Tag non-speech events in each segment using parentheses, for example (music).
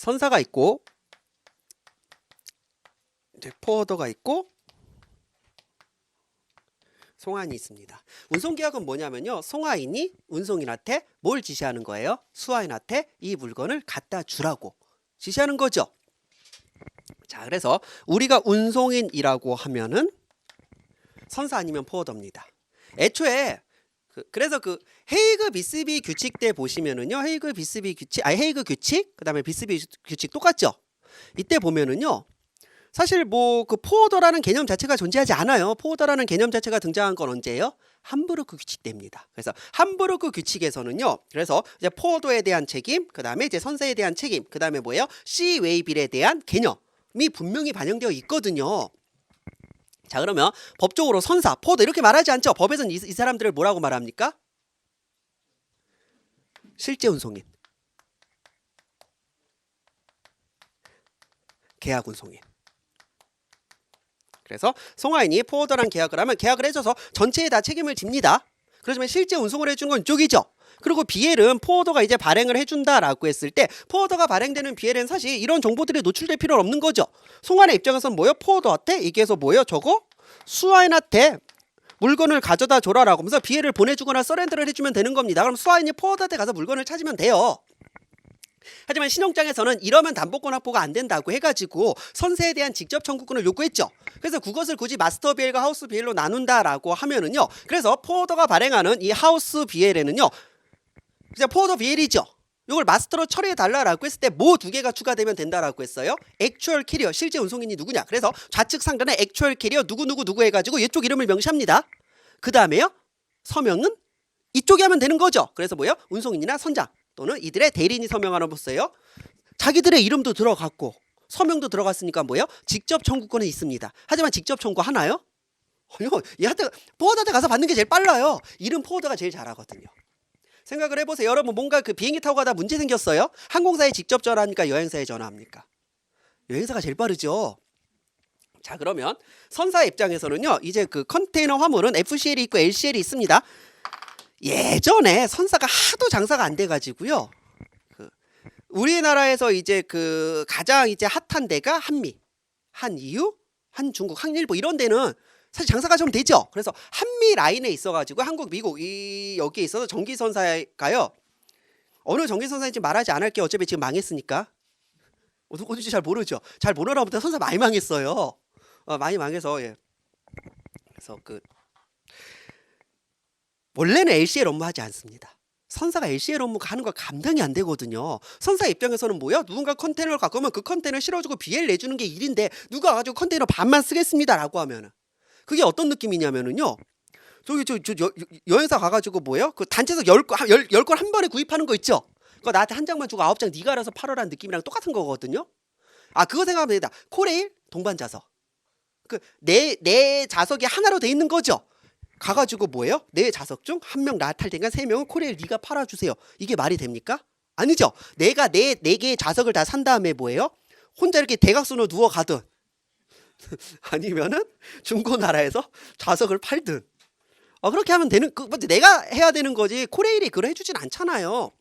선사가 있고 이제 포워더가 있고 송하인이 있습니다. 운송계약은 뭐냐면요. 송하인이 운송인한테 뭘 지시하는 거예요? 수하인한테 이 물건을 갖다 주라고 지시하는 거죠. 자, 그래서 우리가 운송인이라고 하면은 선사 아니면 포워더입니다. 애초에 그, 그래서 그 헤이그 비스비 규칙 때 보시면은요. 헤이그 비스비 규칙, 아 헤이그 규칙, 그다음에 비스비 규칙 똑같죠. 이때 보면은요. 사실 뭐 그 포워더라는 개념 자체가 존재하지 않아요. 포워더라는 개념 자체가 등장한 건 언제예요? 함부르크 규칙 때입니다. 그래서 함부르크 규칙에서는요. 그래서 이제 포워더에 대한 책임, 그다음에 이제 선사에 대한 책임, 그다음에 뭐예요? C 웨이빌에 대한 개념이 분명히 반영되어 있거든요. 자 그러면 법적으로 선사, 포워더 이렇게 말하지 않죠? 법에서는 이, 이 사람들을 뭐라고 말합니까? 실제 운송인, 계약 운송인. 그래서 송하인이 포워더랑 계약을 하면 계약을 해줘서 전체에 다 책임을 집니다. 그렇지만 실제 운송을 해준 건 이쪽이죠. 그리고 BL은 포워더가 이제 발행을 해준다라고 했을 때 포워더가 발행되는 BL은 사실 이런 정보들이 노출될 필요는 없는 거죠. 송하인의 입장에서는 뭐요? 포워더한테 얘기해서 뭐요? 저거 수하인한테 물건을 가져다 줘라라고 하면서 BL을 보내주거나 서렌더를 해주면 되는 겁니다. 그럼 수하인이 포워더한테 가서 물건을 찾으면 돼요. 하지만 신용장에서는 이러면 담보권 확보가 안 된다고 해가지고 선세에 대한 직접 청구권을 요구했죠. 그래서 그것을 굳이 마스터 BL과 하우스 BL로 나눈다라고 하면은요. 그래서 포워더가 발행하는 이 하우스 BL에는요. 그냥 포워더 BL이죠. 이걸 마스터로 처리해 달라라고 했을 때 뭐 두 개가 추가되면 된다라고 했어요. 액추얼 캐리어 실제 운송인이 누구냐. 그래서 좌측 상단에 액추얼 캐리어 누구 누구 누구 해가지고 이쪽 이름을 명시합니다. 그 다음에요. 서명은 이쪽에 하면 되는 거죠. 그래서 뭐요? 운송인이나 선장 또는 이들의 대리인이 서명하는 보세요. 자기들의 이름도 들어갔고 서명도 들어갔으니까 뭐예요? 직접 청구권은 있습니다. 하지만 직접 청구 하나요? 아니요. 얘한테 포워더한테 가서 받는 게 제일 빨라요. 이름 포워더가 제일 잘하거든요. 생각을 해보세요. 여러분 뭔가 그 비행기 타고 가다 문제 생겼어요? 항공사에 직접 전화합니까? 여행사에 전화합니까? 여행사가 제일 빠르죠. 자 그러면 선사 입장에서는요. 이제 그 컨테이너 화물은 FCL이 있고 LCL이 있습니다. 예전에 선사가 하도 장사가 안 돼가지고요. 그 우리나라에서 이제 그 가장 이제 핫한 데가 한미, 한이유, 한중국, 한일보 이런 데는 사실 장사가 좀 되죠. 그래서 한미 라인에 있어가지고 한국, 미국 이 여기에 있어서 전기 선사가요. 어느 전기 선사인지 말하지 않을게 어차피 지금 망했으니까. 어딘지 잘 모르죠. 잘 모르나 보다 선사 많이 망했어요. 어, 많이 망해서 예. 그래서 그 원래는 LCL 업무 하지 않습니다. 선사가 LCL 업무 하는 거 감당이 안 되거든요. 선사 입장에서는 뭐야? 누군가 컨테이너를 갖고 오면 그 컨테이너 실어주고 BL 내주는 게 일인데 누가 가지고 컨테이너 반만 쓰겠습니다라고 하면은 그게 어떤 느낌이냐면은요. 저기 저, 저 여, 여행사 가가지고 뭐예요? 그 단체에서 열열건 한 번에 구입하는 거 있죠? 그거 나한테 한 장만 주고 아홉 장 네가 알아서 팔아라는 느낌이랑 똑같은 거거든요. 아 그거 생각하면 되다. 코레일 동반 자석. 그 내내 자석이 하나로 돼 있는 거죠. 가가지고 뭐예요? 내 자석 중 한 명 나탈 테니까 세 명은 코레일 네가 팔아주세요. 이게 말이 됩니까? 아니죠. 내가 내 네 개의 자석을 다 산 다음에 뭐예요? 혼자 이렇게 대각선으로 누워 가든 (laughs) 아니면은 중고나라에서 자석을 팔든 어, 그렇게 하면 되는 그 내가 해야 되는 거지 코레일이 그걸 해주진 않잖아요.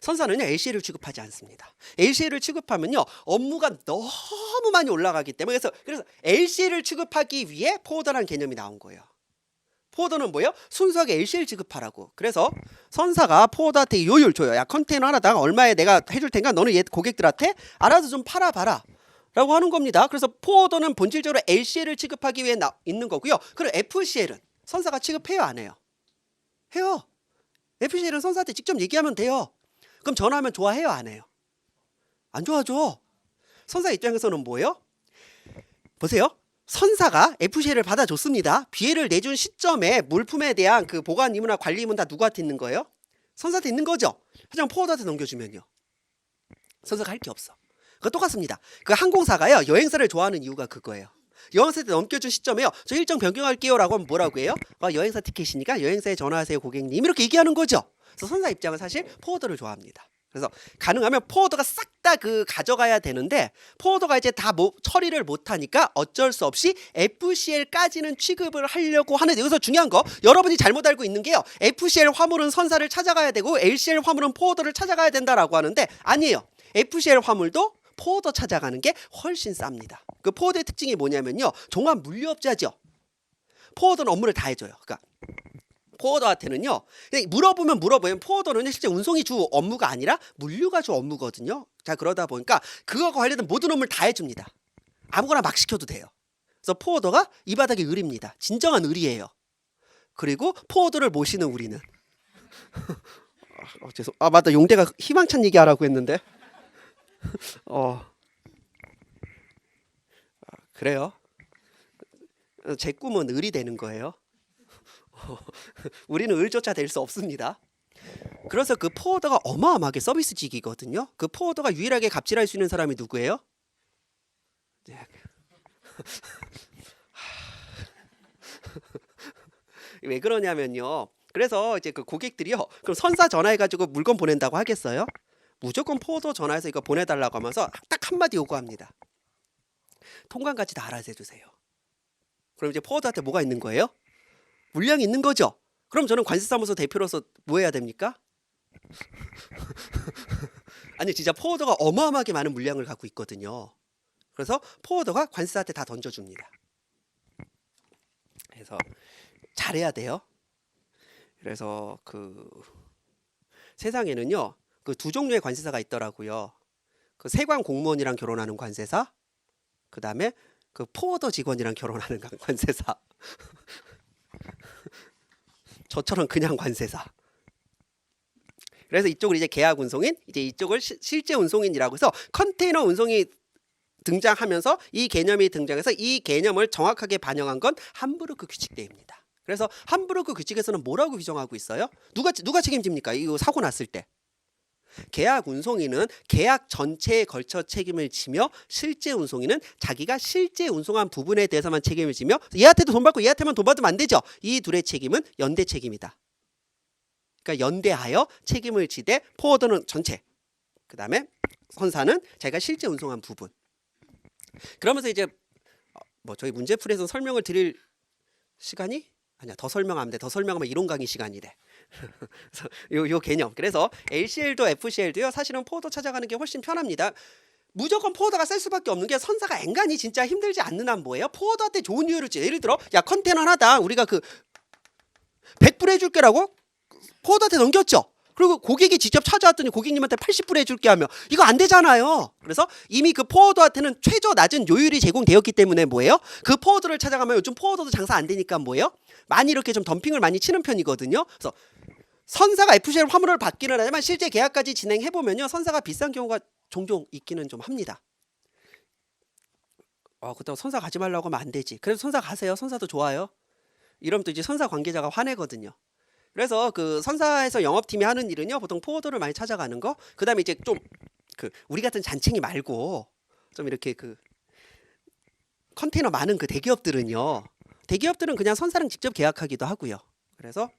선사는요 LC를 취급하지 않습니다. LC를 취급하면요 업무가 너무 많이 올라가기 때문에 그래서 그래서 LC를 취급하기 위해 포워더라는 개념이 나온 거예요. 포워더는 뭐예요? 순수하게 LC를 지급하라고. 그래서 선사가 포워더한테 요율 줘요. 야 컨테이너 하나당 얼마에 내가 해줄 테니까 너는 얘 고객들한테 알아서 좀 팔아봐라. 라고 하는 겁니다. 그래서 포워더는 본질적으로 LCL을 취급하기 위해 나, 있는 거고요. 그리고 FCL은 선사가 취급해요 안 해요? 해요. FCL은 선사한테 직접 얘기하면 돼요. 그럼 전화하면 좋아해요 안 해요? 안 좋아하죠. 선사 입장에서는 뭐예요? 보세요. 선사가 FCL을 받아줬습니다. 비해를 내준 시점에 물품에 대한 그 보관 임무나 관리 임무는 다 누구한테 있는 거예요? 선사한테 있는 거죠. 하지만 포워드한테 넘겨주면요. 선사가 할 게 없어. 그거 똑같습니다. 그 항공사가요 여행사를 좋아하는 이유가 그거예요. 여행사한테 넘겨준 시점에요. 저 일정 변경할게요라고 하면 뭐라고 해요? 아, 여행사 티켓이니까 여행사에 전화하세요 고객님 이렇게 얘기하는 거죠. 그래서 선사 입장은 사실 포워드를 좋아합니다. 그래서 가능하면 포워더가 싹 다 그 가져가야 되는데 포워더가 이제 다 뭐 처리를 못하니까 어쩔 수 없이 FCL까지는 취급을 하려고 하는데 여기서 중요한 거 여러분이 잘못 알고 있는 게요. FCL 화물은 선사를 찾아가야 되고 LCL 화물은 포워더를 찾아가야 된다라고 하는데 아니에요. FCL 화물도 포워더 찾아가는 게 훨씬 쌉니다. 그 포워더의 특징이 뭐냐면요. 종합 물류업자죠. 포워더는 업무를 다 해줘요. 그러니까 포워더한테는요. 물어보면 물어보면 포워더는 실제 운송이 주 업무가 아니라 물류가 주 업무거든요. 자 그러다 보니까 그거와 관련된 모든 업무를 다 해줍니다. 아무거나 막 시켜도 돼요. 그래서 포워더가 이 바닥에 을입니다. 진정한 을이에요. 그리고 포워더를 모시는 우리는 어, (laughs) 죄송. 아 맞다 용대가 희망찬 얘기하라고 했는데 어 아, 그래요. 어, 제 꿈은 을이 되는 거예요. (laughs) 우리는 을조차 될 수 없습니다. 그래서 그 포워더가 어마어마하게 서비스직이거든요. 그 포워더가 유일하게 갑질할 수 있는 사람이 누구예요? 네. (laughs) 왜 그러냐면요. 그래서 이제 그 고객들이요. 그럼 선사 전화해가지고 물건 보낸다고 하겠어요? 무조건 포워더 전화해서 이거 보내달라고 하면서 딱 한마디 요구합니다. 통관까지 다 알아서 해주세요. 그럼 이제 포워더한테 뭐가 있는 거예요? 물량이 있는 거죠. 그럼 저는 관세사무소 대표로서 뭐 해야 됩니까? (laughs) 아니 진짜 포워더가 어마어마하게 많은 물량을 갖고 있거든요. 그래서 포워더가 관세사한테 다 던져줍니다. 그래서 잘해야 돼요. 그래서 그 세상에는요 그 두 종류의 관세사가 있더라고요. 그 세관 공무원이랑 결혼하는 관세사, 그 다음에 그 포워더 직원이랑 결혼하는 관세사. (laughs) 저처럼 그냥 관세사. 그래서 이쪽을 이제 계약 운송인, 이제 이쪽을 시- 실제 운송인이라고 해서 컨테이너 운송이 등장하면서 이 개념이 등장해서 이 개념을 정확하게 반영한 건 함부르크 규칙대입니다. 그래서 함부르크 규칙에서는 뭐라고 규정하고 있어요? 누가 누가 책임집니까? 이거 사고 났을 때. 계약 운송인은 계약 전체에 걸쳐 책임을 지며 실제 운송인은 자기가 실제 운송한 부분에 대해서만 책임을 지며 얘한테도 돈 받고 얘한테만 돈 받으면 안 되죠. 이 둘의 책임은 연대 책임이다. 그러니까 연대하여 책임을 지되 포워더는 전체. 그 다음에 선사는 자기가 실제 운송한 부분. 그러면서 이제 어, 뭐 저희 문제풀이에서 설명을 드릴 시간이 아니야 더 설명하면 돼. 더 설명하면 이론 강의 시간이래. (laughs) 요, 요 개념. 그래서 LCL도 FCL도요. 사실은 포워더 찾아가는 게 훨씬 편합니다. 무조건 포워더가 셀 수밖에 없는 게 선사가 앵간히 진짜 힘들지 않는 한 뭐예요? 포워더한테 좋은 이유를 지 예를 들어 야 컨테이너 하나다 우리가 그 100불 해줄게라고 포워더한테 넘겼죠. 그리고 고객이 직접 찾아왔더니 고객님한테 80불 해줄게 하며 이거 안 되잖아요. 그래서 이미 그 포워더한테는 최저 낮은 요율이 제공되었기 때문에 뭐예요? 그 포워더를 찾아가면 요즘 포워더도 장사 안 되니까 뭐예요? 많이 이렇게 좀 덤핑을 많이 치는 편이거든요. 그래서 선사가 FCL 화물을 받기는 하지만 실제 계약까지 진행해 보면요 선사가 비싼 경우가 종종 있기는 좀 합니다. 어 그렇다고 선사 가지 말라고 하면 안 되지. 그래서 선사 가세요. 선사도 좋아요. 이러면 또 이제 선사 관계자가 화내거든요. 그래서 그 선사에서 영업팀이 하는 일은요 보통 포워더를 많이 찾아가는 거. 그다음에 이제 좀 그 우리 같은 잔챙이 말고 좀 이렇게 그 컨테이너 많은 그 대기업들은요. 대기업들은 그냥 선사랑 직접 계약하기도 하고요. 그래서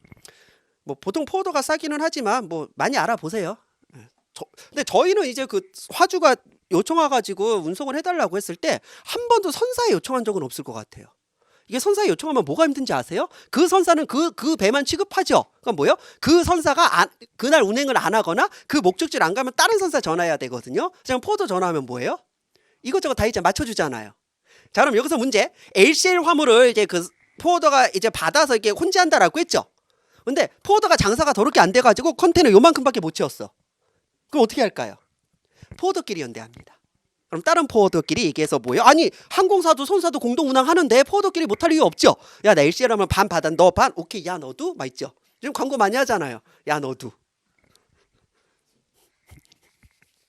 뭐 보통 포워더가 싸기는 하지만 뭐 많이 알아보세요. 예. 저, 근데 저희는 이제 그 화주가 요청 와가지고 운송을 해달라고 했을 때 한 번도 선사에 요청한 적은 없을 것 같아요. 이게 선사에 요청하면 뭐가 힘든지 아세요? 그 선사는 그, 그 배만 취급하죠. 그건 뭐요? 그 선사가 안, 그날 운행을 안 하거나 그 목적지를 안 가면 다른 선사 전화해야 되거든요. 지금 포워더 전화하면 뭐예요? 이것저것 다 이제 맞춰주잖아요. 자, 그럼 여기서 문제. LCL 화물을 이제 그 포워더가 이제 받아서 이렇게 혼재한다라고 했죠. 근데 포워더가 장사가 더럽게 안 돼가지고 컨테이너 요만큼밖에 못 채웠어. 그럼 어떻게 할까요? 포워더끼리 연대합니다. 그럼 다른 포워더끼리 얘기해서 뭐예요? 아니 항공사도 선사도 공동 운항하는데 포워더끼리 못할 이유 없죠. 야 나 LCL 하면 반 받아 너 반 오케이 야 너도 막 있죠. 지금 광고 많이 하잖아요. 야 너도